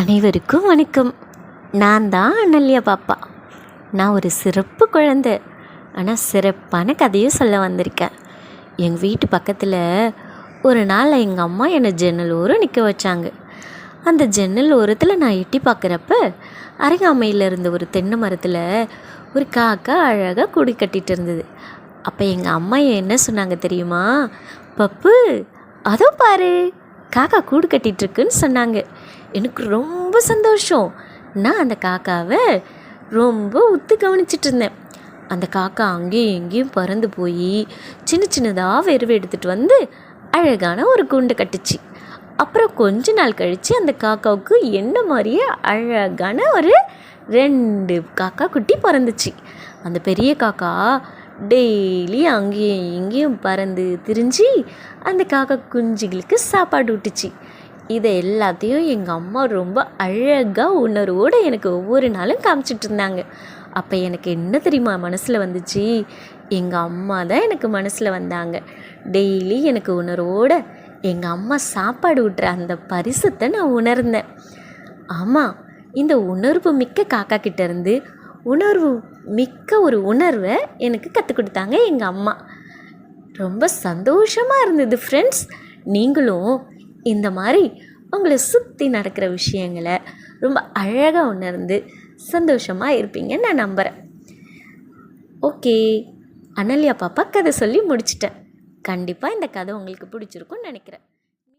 அனைவருக்கும் வணக்கம். நான் தான் அனல்யா பாப்பா. நான் ஒரு சிறப்பு குழந்தை. ஆனால் சிறப்பான கதையும் சொல்ல வந்திருக்கேன். எங்கள் வீட்டு பக்கத்தில் ஒரு நாள் எங்கள் அம்மா என்னை ஜன்னல் ஓரம் நிற்க வச்சாங்க. அந்த ஜன்னல் ஓரத்தில் நான் எட்டி பார்க்குறப்ப அருகாமையில் இருந்த ஒரு தென்னை மரத்தில் ஒரு காக்கா அழகாக குடி கட்டிகிட்டு இருந்தது. அப்போ எங்கள் அம்மா என்ன சொன்னாங்க தெரியுமா? பப்பு அதோ பாரு காக்கா கூடு கட்டிகிட்ருக்குன்னு சொன்னாங்க. எனக்கு ரொம்ப சந்தோஷம். நான் அந்த காக்காவை ரொம்ப உத்து கவனிச்சிட்டு இருந்தேன் அந்த காக்கா அங்கேயும் இங்கேயும் பறந்து போய் சின்ன சின்னதாக வெறுவை எடுத்துகிட்டு வந்து அழகான ஒரு கூண்டை கட்டுச்சு. அப்புறம் கொஞ்ச நாள் கழித்து அந்த காக்காவுக்கு என்ன மாதிரியே அழகான ஒரு ரெண்டு காக்கா குட்டி பிறந்துச்சு. அந்த பெரிய காக்கா டெய்லி அங்கேயும் இங்கேயும் பறந்து திரிஞ்சு அந்த காக்கா குஞ்சுகளுக்கு சாப்பாடு விட்டுச்சு இதை எல்லாத்தையும் எங்கள் அம்மா ரொம்ப அழகாக உணர்வோடு எனக்கு ஒவ்வொரு நாளும் காமிச்சிட்டு இருந்தாங்க. அப்போ எனக்கு என்ன தெரியுமா மனசில் வந்துச்சு? எங்கள் அம்மா தான் எனக்கு மனசில் வந்தாங்க. டெய்லி எனக்கு உணர்வோடு எங்கள் அம்மா சாப்பாடு விட்டுற அந்த பரிசத்தை நான் உணர்ந்தேன். ஆமாம் இந்த உணர்வு மிக்க காக்கா கிட்டேருந்து உணர்வு மிக்க ஒரு உணர்வை எனக்கு கற்றுக் கொடுத்தாங்க எங்கள் அம்மா. ரொம்ப சந்தோஷமாக இருந்தது ஃப்ரெண்ட்ஸ் நீங்களும் இந்த மாதிரி உங்களை சுற்றி நடக்கிற விஷயங்களை ரொம்ப அழகாக உணர்ந்து சந்தோஷமாக இருப்பீங்கன்னு நான் நம்புகிறேன் ஓகே அனல்யா பாப்பா கதை சொல்லி முடிச்சிட்டேன். கண்டிப்பாக இந்த கதை உங்களுக்கு பிடிச்சிருக்கும்னு நினைக்கிறேன்.